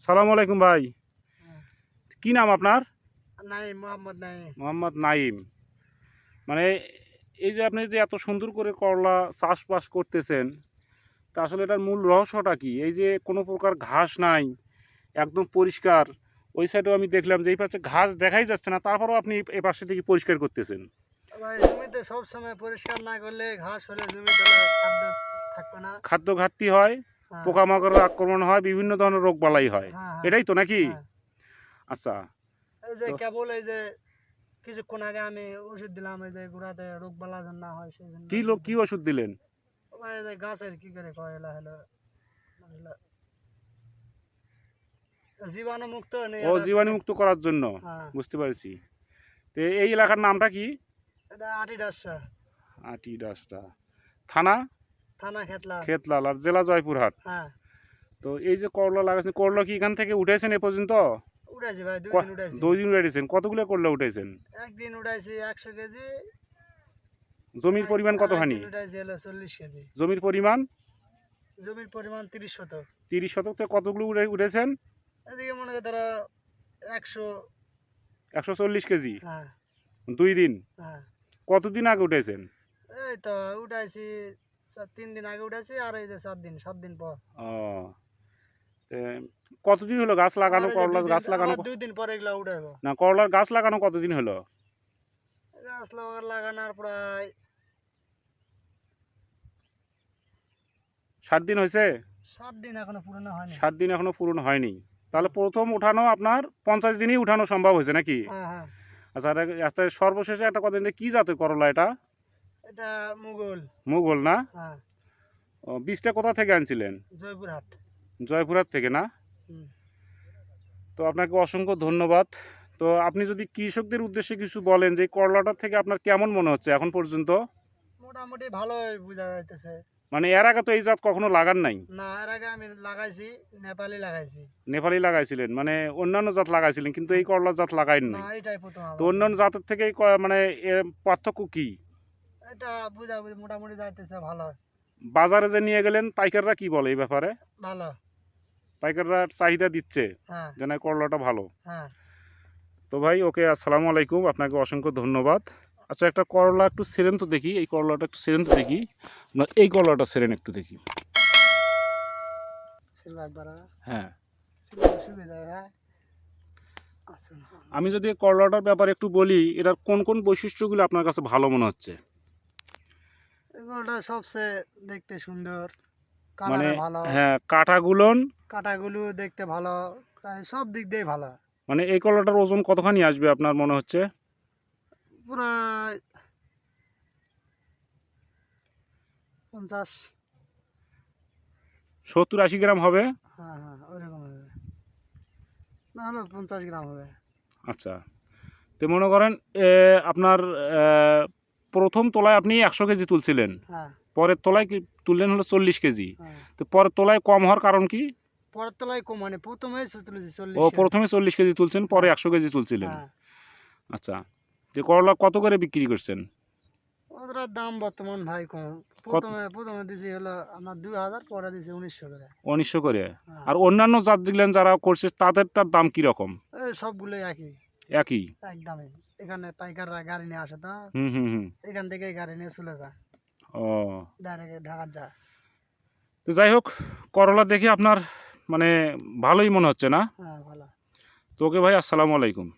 সালাম আলাইকুম ভাই। কি নাম আপনার? মোহাম্মদ নাই মোহাম্মদ নাইম। মানে এই যে আপনি যে এত সুন্দর করে করলা চাষবাস করতেছেন তা আসলে এটার মূল রহস্যটা কি? এই যে কোনো প্রকার ঘাস নাই একদম পরিষ্কার ওই সাইডেও আমি দেখলাম যে এই পাশে ঘাস দেখাই যাচ্ছে না তারপরেও আপনি এ পাশে থেকে পরিষ্কার করতেছেন। জমিতে সব সময় পরিষ্কার না করলে ঘাস হলে জমিতে খাদ্য থাকবে না। খাদ্য ঘাটতি হ্যাঁ, পোকামাকড়ের আক্রমণ হয় বিভিন্ন ধরনের রোগ বালাই হয়। হ্যাঁ, হ্যাঁ, এটাই তো নাকি? হ্যাঁ। আচ্ছা। এই যে কেবল এই যে কিছুক্ষণ আগে আমি ওষুধ দিলাম এই যে গোড়াতে রোগ বালা যেন না হয় সেই জন্য কি লোক কি ওষুধ দিলেন? এই যে গাছের কি করে কয় এলা হলো এলা। জীবাণু মুক্ত নেই ও জীবাণুমুক্ত করার জন্য? হ্যাঁ। বুঝতে পারছি। তো এই এলাকার নামটা কি? এটা আটি ডাসা আটি ডাসটা থানা? থানা খেতলা। খেতলাল আর জেলা জয়পুরহাট। হ্যাঁ। তো এই যে করলা লাগাচ্ছেন করলা কি এখান থেকে উঠেছেন এ পর্যন্ত? উঠাইছি ভাই দুই দিন উঠাইছি। দুই দিন উঠেছেন কতগুলো করলা উঠেছেন একদিন উঠাইছি একশো কেজি। জমির পরিমাণ কতখানি? উঠাইছি হলো চল্লিশ কেজি। জমির পরিমাণ? জমির পরিমাণ তিরিশ শতক। তিরিশ শতক থেকে কতগুলো উঠে উঠেছেন? এদিকে মনে করো ধরো একশো একশো চল্লিশ কেজি? হ্যাঁ। দুই দিন? হ্যাঁ। কতদিন আগে উঠেছেন? এই তো উঠাইছি তিন দিন আগে উঠাইছি আর এই যে সাত দিন সাত দিন পর। ও কতদিন হলো গাছ লাগানো আবার এই যে করলা দুই দিন- গাছ লাগানো দুই দিন পরে এগুলো না করলার গাছ লাগানো কতদিন হলো? গাছ লাগানোর প্রায় ষাট দিন হয়েছে? সাত দিন এখনও পুরনো হয়নি। সাত দিন এখনও পূরণ হয়নি। তাহলে প্রথম উঠানো আপনার পঞ্চাশ দিনই উঠানো সম্ভব হয়েছে নাকি? হ্যাঁ হ্যাঁ। আচ্ছা আচ্ছা সর্বশেষে একটা কথা কি জাতের করলা এটা? এটা মুঘল। মুঘল না? হ্যাঁ। ও, বীজটা কোথা থেকে আনছিলেন? জয়পুরহাট। জয়পুরহাট থেকে না? তো আপনাকে অসংখ্য ধন্যবাদ। তো আপনি যদি কৃষকদের উদ্দেশ্যে কিছু বলেন যে এই করলাটার থেকে আপনার কেমন মনে হচ্ছে এখন পর্যন্ত? মোটামুটি ভালোই বোঝা যাইতেছে। মানে এর আগে তো এই জাত কখনো লাগান নাই? না এর আগে আমি লাগাইছি নেপালি লাগাইছি। নেপালি লাগাইছিলেন মানে অন্যান্য জাত লাগাইছিলেন কিন্তু এই করলা জাত লাগাইন না এটাই প্রথম তো অন্যান্য জাতের থেকে মানে পার্থক্য কি? এটা বুঝা মোটামুটি যাইতেছে ভালো। বাজারে যে নিয়ে গেলেন পাইকাররা কি বলে এই ব্যাপারে? ভালো। পাইকাররা চাহিদা দিচ্ছে হ্যাঁ। যে না করলাটা ভালো। হ্যাঁ। তো ভাই ওকে আসসালামু আলাইকুম আপনাকে অসংখ্য ধন্যবাদ। আচ্ছা একটা করলা একটু সেরেন তো দেখি এই করলাটা একটু সেরেন তো দেখি। না এই করলাটা সেরেন একটু দেখি। হ্যাঁ। হ্যাঁ। আচ্ছা আমি যদি করলাটার ব্যাপারে একটু বলি এটার কোন কোন বৈশিষ্ট্যগুলো আপনার কাছে ভালো মনে হচ্ছে? এগুলোটা সবচেয়ে দেখতে সুন্দর মানে হ্যাঁ কাঁটাগুলোন? কাটাগুলো দেখতে ভালো সব দিক দিয়ে ভালো। মানে এই করলাটার ওজন কতখানি আসবে আপনার মনে হচ্ছে? পুরা পঞ্চাশ। সত্তর আশি গ্রাম হবে? হ্যাঁ হ্যাঁ ওইরকম হবে। না হলে পঞ্চাশ গ্রাম হবে। আচ্ছা। তো মনে করেন আপনার প্রথম তলায় আপনি একশো কেজি তুলছিলেন। হ্যাঁ। পরের তলায় কি তুললেন হলো চল্লিশ কেজি। হ্যাঁ। তো পরের তলায় কম হওয়ার কারণ কি? পরের তলায় কম মানে প্রথমে ও প্রথমে চল্লিশ কেজি তুলছেন পরে হ্যাঁ। একশো কেজি তুলছিলেন। আচ্ছা যে করলা কত করে বিক্রি করছেন? ওদের দাম বর্তমান ভাই কম। প্রথমে প্রথমে দিছি হলো আমার দুই হাজার পরে দিছি উনিশশো করে। উনিশশো করে। আর অন্যান্য জাত দিলেন যারা করছে তাদেরটার দাম কীরকম এই সবগুলোই একই। একই? একদমই। এখানে পাইকাররা গাড়ি নিয়ে আসে তো হুম হুম হুম। এখান থেকে গাড়ি নিয়ে চলে যায়। ও। ডাইরেক্ট ঢাকা যায়। তো যাই হোক করলা দেখে আপনার মানে ভালোই মনে হচ্ছে না? হ্যাঁ ভালো। তো ওকে ভাই আসসালামু আলাইকুম।